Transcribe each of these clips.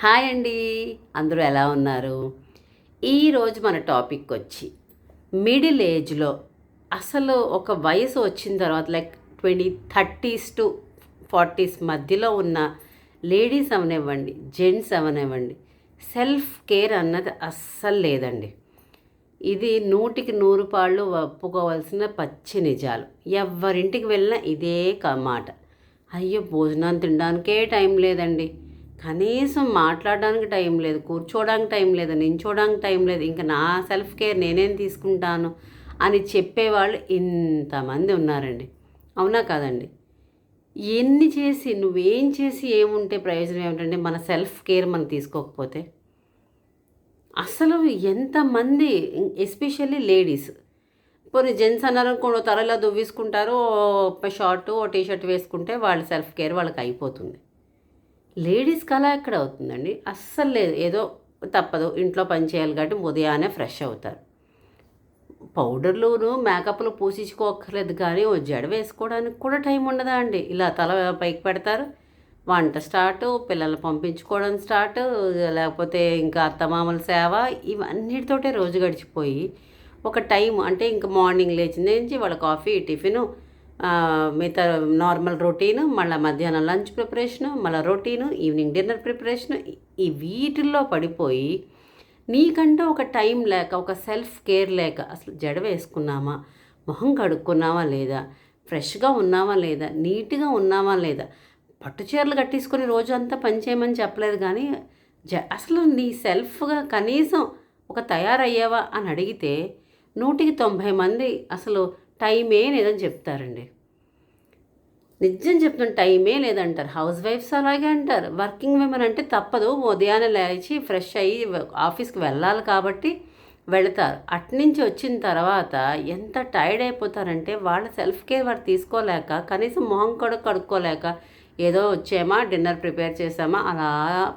Hi అండి. అందరూ ఎలా ఉన్నారు? ఈరోజు మన టాపిక్ వచ్చి మిడిల్ ఏజ్లో అసలు ఒక వయసు వచ్చిన తర్వాత like twenty thirties to forties మధ్యలో ఉన్న లేడీస్ అవనివ్వండి జెంట్స్ అవనివ్వండి సెల్ఫ్ కేర్ అన్నది అస్సలు లేదండి. ఇది నూటికి నూరు పాళ్ళు ఒప్పుకోవాల్సిన పచ్చి నిజాలు. ఎవరింటికి వెళ్ళినా ఇదే మాట. అయ్యో భోజనం తినడానికే టైం లేదండి. కనీసం మాట్లాడడానికి టైం లేదు కూర్చోడానికి టైం లేదు నించోడానికి టైం లేదు ఇంకా నా సెల్ఫ్ కేర్ నేనేం తీసుకుంటాను అని చెప్పేవాళ్ళు ఇంతమంది ఉన్నారండి. అవునా కాదండి? ఎన్ని చేసి నువ్వేం చేసి ఏముంటే ప్రయోజనం ఏమిటంటే మన సెల్ఫ్ కేర్ మనం తీసుకోకపోతే. అసలు ఎంతమంది ఎస్పెషల్లీ లేడీస్ కొన్ని జెంట్స్ అన్నారు అనుకోండి తల ఇలా దువ్వేసుకుంటారు షార్ట్ ఓ టీ షర్ట్ వేసుకుంటే వాళ్ళ సెల్ఫ్ కేర్ వాళ్ళకి అయిపోతుంది. లేడీస్కి అలా ఎక్కడ అవుతుందండి? అస్సలు లేదు. ఏదో తప్పదు. ఇంట్లో పని చేయాలి కాబట్టి ఉదయాన్నే ఫ్రెష్ అవుతారు. పౌడర్లును మేకప్లు పూసించుకోక్కర్లేదు కానీ ఓ జడ వేసుకోవడానికి కూడా టైం ఉండదా అండి? ఇలా తల పైకి పెడతారు. వంట స్టార్ట్ పిల్లల్ని పంపించుకోవడం స్టార్ట్ లేకపోతే ఇంకా అత్తమామల సేవ ఇవన్నిటితోటే రోజు గడిచిపోయి ఒక టైం అంటే ఇంకా మార్నింగ్ లేచిన నుంచి వాళ్ళ కాఫీ టిఫిను మిగతా నార్మల్ రొటీను మళ్ళీ మధ్యాహ్నం లంచ్ ప్రిపరేషను మళ్ళీ రొటీను ఈవినింగ్ డిన్నర్ ప్రిపరేషను ఈ వీటిల్లో పడిపోయి నీకంటూ ఒక టైం లేక ఒక సెల్ఫ్ కేర్ లేక అసలు జడ వేసుకున్నామా? మొహం కడుక్కున్నావా లేదా? ఫ్రెష్గా ఉన్నామా లేదా? నీట్గా ఉన్నామా లేదా? పట్టు చీరలు కట్టేసుకొని రోజు అంతా పని చేయమని చెప్పలేదు కానీ జ అసలు నీ సెల్ఫ్గా కనీసం ఒక తయారయ్యావా అని అడిగితే నూటికి తొంభై మంది అసలు టైమే లేదని చెప్తారండి. నిజం చెప్తున్న టైమే లేదంటారు. హౌస్ వైఫ్స్ అలాగే అంటారు. వర్కింగ్ విమెన్ అంటే తప్పదు. ఉదయాన్నే లేచి ఫ్రెష్ అయ్యి ఆఫీస్కి వెళ్ళాలి కాబట్టి వెళతారు. అట్నుంచి వచ్చిన తర్వాత ఎంత టైర్డ్ అయిపోతారంటే వాళ్ళ సెల్ఫ్ కేర్ వారు తీసుకోలేక కనీసం మొహం కూడా కడుక్కోలేక ఏదో వచ్చామా డిన్నర్ ప్రిపేర్ చేసామా అలా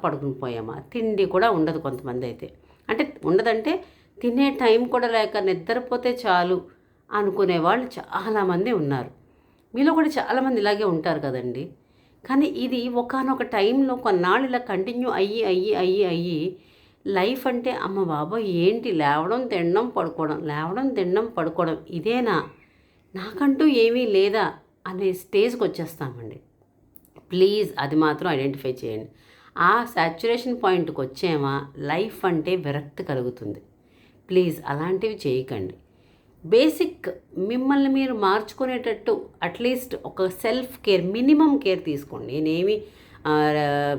పడుకుని పోయామా. తిండి కూడా ఉండదు కొంతమంది అయితే. అంటే ఉండదంటే తినే టైం కూడా లేక నిద్రపోతే చాలు. అనుకునే వాళ్ళు చాలామంది ఉన్నారు. మీలో కూడా చాలామంది ఇలాగే ఉంటారు కదండి. కానీ ఇది ఒకానొక టైంలో కొన్నాళ్ళు ఇలా కంటిన్యూ అయ్యి అయ్యి అయ్యి అయ్యి లైఫ్ అంటే అమ్మ బాబా ఏంటి? లేవడం తినడం పడుకోవడం లేవడం తినడం పడుకోవడం ఇదేనా? నాకంటూ ఏమీ లేదా? అనే స్టేజ్కి వచ్చేస్తామండి. ప్లీజ్ అది మాత్రం ఐడెంటిఫై చేయండి. ఆ సాచ్యురేషన్ పాయింట్కి వచ్చేమా? లైఫ్ అంటే విరక్తి కలుగుతుంది. ప్లీజ్ అలాంటివి చేయకండి. బేసిక్ మిమ్మల్ని మీరు మార్చుకునేటట్టు అట్లీస్ట్ ఒక సెల్ఫ్ కేర్ మినిమం కేర్ తీసుకోండి. నేనేమి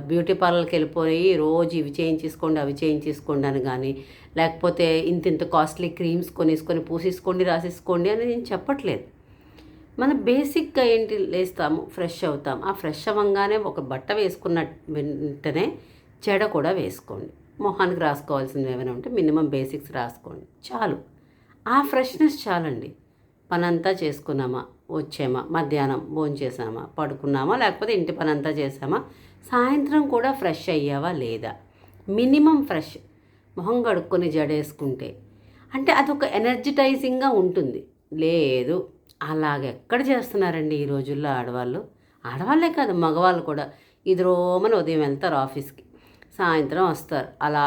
బ్యూటీ పార్లర్కి వెళ్ళిపోయి రోజు ఇవి చేయించేసుకోండి అవి చేయించేసుకోండి అని కానీ లేకపోతే ఇంత ఇంత కాస్ట్లీ క్రీమ్స్ కొనేసుకొని పూసేసుకోండి రాసేసుకోండి అని నేను చెప్పట్లేదు. మనం బేసిక్గా ఏంటి లేస్తాము? ఫ్రెష్ అవుతాం. ఆ ఫ్రెష్ అవ్వగానే ఒక బట్ట వేసుకున్న వెంటనే చెడ కూడా వేసుకోండి. మొహానికి రాసుకోవాల్సినవి ఏమైనా ఉంటే మినిమం బేసిక్స్ రాసుకోండి. చాలు. ఆ ఫ్రెష్నెస్ చాలండి. పనంతా చేసుకున్నామా వచ్చామా మధ్యాహ్నం భోజనం చేసామా పడుకున్నామా లేకపోతే ఇంటి పనంతా చేసామా సాయంత్రం కూడా ఫ్రెష్ అయ్యావా లేదా? Minimum fresh. మొహం కడుక్కొని జడేసుకుంటే. అంటే అదొక ఎనర్జిటైజింగ్గా ఉంటుంది. లేదు అలాగ ఎక్కడ చేస్తున్నారండి ఈ రోజుల్లో ఆడవాళ్ళు? ఆడవాళ్ళే కాదు మగవాళ్ళు కూడా. ఇది రోమని ఉదయం వెళ్తారు ఆఫీస్కి. సాయంత్రం వస్తారు. అలా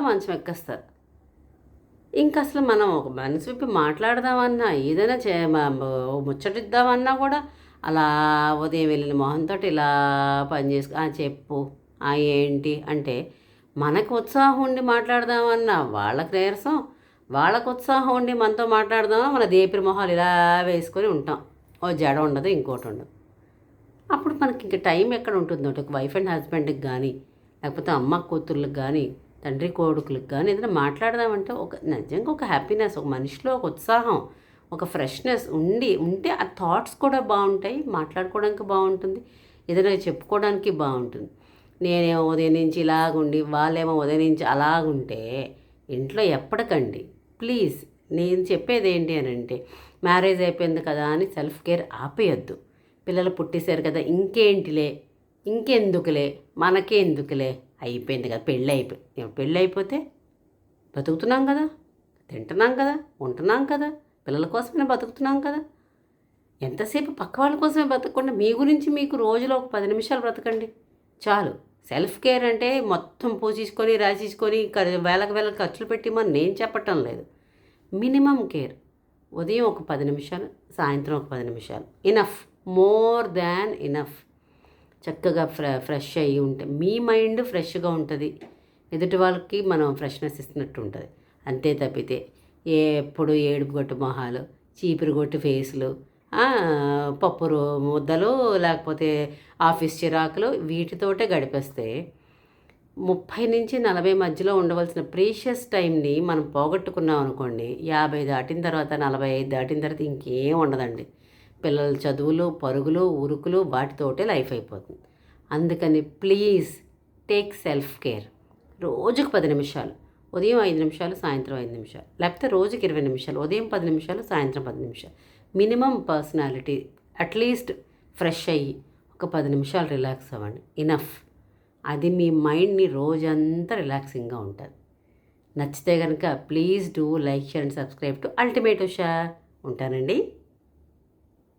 మంచం ఎక్కేస్తారు. ఇంకా అసలు మనం ఒక మనసు విప్పి మాట్లాడదామన్నా ఏదైనా చే మ- ముచ్చటిద్దామన్నా కూడా అలా ఉదయం వెళ్ళిన మొహంతో ఇలా పని చేసుకు "ఆ, చెప్పు ఆ ఏంటి అంటే మనకు ఉత్సాహం ఉండి మాట్లాడదామన్నా వాళ్ళకి నీరసం వాళ్ళకు ఉత్సాహం ఉండి మనతో మాట్లాడదామన్నా మన దేపిరి మొహాలు ఇలా వేసుకొని ఉంటాం. ఓ జడ ఉండదు ఇంకోటి ఉండదు. అప్పుడు మనకి ఇంక టైం ఎక్కడ ఉంటుంది ఒక వైఫ్ అండ్ హస్బెండ్కి కానీ లేకపోతే అమ్మ కూతుర్లకు కానీ తండ్రి కొడుకులకు కానీ ఏదైనా మాట్లాడదామంటే ఒక నిజంగా ఒక హ్యాపీనెస్ ఒక మనిషిలో ఒక ఉత్సాహం ఒక ఫ్రెష్నెస్ ఉండి ఉంటే ఆ థాట్స్ కూడా బాగుంటాయి మాట్లాడుకోవడానికి బాగుంటుంది ఏదైనా చెప్పుకోవడానికి బాగుంటుంది. నేనేమో ఉదయం నుంచి ఇలాగుండి వాళ్ళేమో ఉదయం నుంచి అలాగుంటే ఇంట్లో ఎప్పటికండి? ప్లీజ్ నేను చెప్పేది ఏంటి అని అంటే మ్యారేజ్ అయిపోయింది కదా అని సెల్ఫ్ కేర్ ఆపేయొద్దు. పిల్లలు పుట్టేశారు కదా ఇంకేంటిలే? ఇంకెందుకులే? మనకే ఎందుకులే అయిపోయింది కదా పెళ్ళి అయిపోయి పెళ్ళి అయిపోతే బతుకుతున్నాం కదా తింటున్నాం కదా ఉంటున్నాం కదా పిల్లల కోసమే బతుకుతున్నాం కదా. ఎంతసేపు పక్క వాళ్ళ కోసమే బతకకుండా మీ గురించి మీకు రోజులో ఒక పది నిమిషాలు బ్రతకండి. చాలు. సెల్ఫ్ కేర్ అంటే మొత్తం పూసేసుకొని రాసేసుకొని వేలకు వేలకు ఖర్చులు పెట్టి మనం నేను చెప్పటం లేదు. Minimum care. ఉదయం ఒక పది నిమిషాలు సాయంత్రం ఒక పది నిమిషాలు. ఇనఫ్. More than enough. చక్కగా ఫ్రె ఫ్రెష్ అయ్యి ఉంటే మీ మైండ్ ఫ్రెష్గా ఉంటుంది. ఎదుటి వాళ్ళకి మనం ఫ్రెష్నెస్ ఇస్తున్నట్టు ఉంటుంది. అంతే తప్పితే ఎప్పుడు ఏడుపు గొట్టు మొహాలు చీపురు గొట్టు ఫేసులు పప్పురు పప్పు ముద్దలు లేకపోతే ఆఫీస్ చిరాకులు వీటితోటే గడిపేస్తే ముప్పై నుంచి నలభై మధ్యలో ఉండవలసిన ప్రీషియస్ టైంని మనం పోగొట్టుకున్నాం అనుకోండి యాభై దాటిన తర్వాత నలభై ఐదు దాటిన తర్వాత ఇంకేం ఉండదండి. పిల్లల చదువులు పరుగులు ఉరుకులు వాటితోటే లైఫ్ అయిపోతుంది. అందుకని ప్లీజ్ టేక్ సెల్ఫ్ కేర్. రోజుకు పది నిమిషాలు. ఉదయం ఐదు నిమిషాలు సాయంత్రం ఐదు నిమిషాలు. లేకపోతే రోజుకి ఇరవై నిమిషాలు. ఉదయం పది నిమిషాలు సాయంత్రం పది నిమిషాలు. మినిమం పర్సనాలిటీ అట్లీస్ట్ ఫ్రెష్ అయ్యి ఒక పది నిమిషాలు రిలాక్స్ అవ్వండి. ఇనఫ్. అది మీ మైండ్ని రోజంతా రిలాక్సింగ్గా ఉంటుంది. నచ్చితే కనుక please do like share and subscribe to ultimate Usha. ఉంటానండి.